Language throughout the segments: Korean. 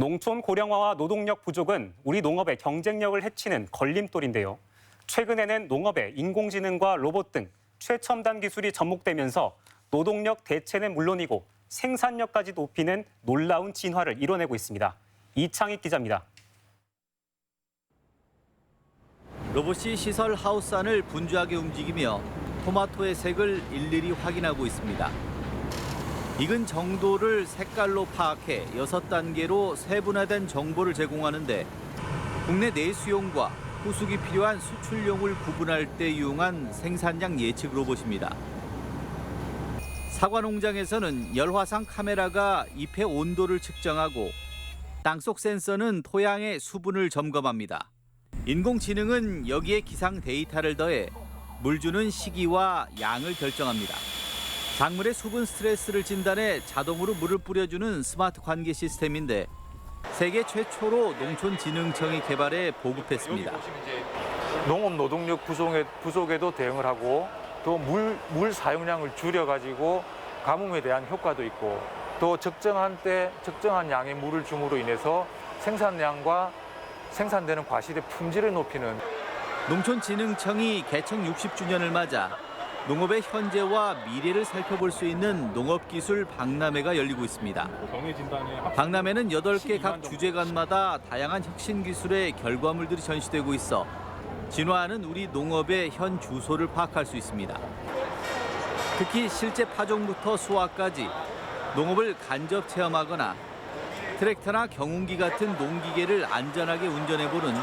농촌 고령화와 노동력 부족은 우리 농업의 경쟁력을 해치는 걸림돌인데요. 최근에는 농업에 인공지능과 로봇 등 최첨단 기술이 접목되면서 노동력 대체는 물론이고 생산력까지 높이는 놀라운 진화를 이뤄내고 있습니다. 이창익 기자입니다. 로봇이 시설 하우스 안을 분주하게 움직이며 토마토의 색을 일일이 확인하고 있습니다. 익은 정도를 색깔로 파악해 여섯 단계로 세분화된 정보를 제공하는데 국내 내수용과 후숙이 필요한 수출용을 구분할 때 이용한 생산량 예측 로봇입니다. 사과 농장에서는 열화상 카메라가 잎의 온도를 측정하고 땅속 센서는 토양의 수분을 점검합니다. 인공지능은 여기에 기상 데이터를 더해 물 주는 시기와 양을 결정합니다. 작물의 수분 스트레스를 진단해 자동으로 물을 뿌려주는 스마트 관계 시스템인데 세계 최초로 농촌진흥청이 개발해 보급했습니다. 농업 노동력 부족에, 부족에도 대응을 하고 또 물 물 사용량을 줄여 가지고 가뭄에 대한 효과도 있고 또 적정한 때 적정한 양의 물을 줌으로 인해서 생산량과 생산되는 과실의 품질을 높이는 농촌진흥청이 개청 60주년을 맞아 농업의 현재와 미래를 살펴볼 수 있는 농업기술 박람회가 열리고 있습니다. 박람회는 8개 각 주제관마다 다양한 혁신 기술의 결과물들이 전시되고 있어 진화하는 우리 농업의 현 주소를 파악할 수 있습니다. 특히 실제 파종부터 수확까지 농업을 간접 체험하거나 트랙터나 경운기 같은 농기계를 안전하게 운전해보는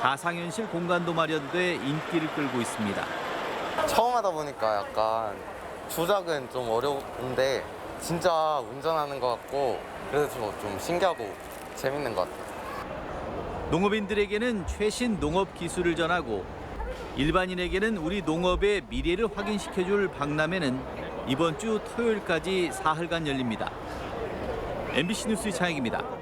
가상현실 공간도 마련돼 인기를 끌고 있습니다. 처음 하다 보니까 약간 조작은 좀 어려운데 진짜 운전하는 것 같고 그래서 좀, 좀 신기하고 재밌는 것 같아요. 농업인들에게는 최신 농업 기술을 전하고 일반인에게는 우리 농업의 미래를 확인시켜줄 박람회는 이번 주 토요일까지 사흘간 열립니다. MBC 뉴스 이창익입니다.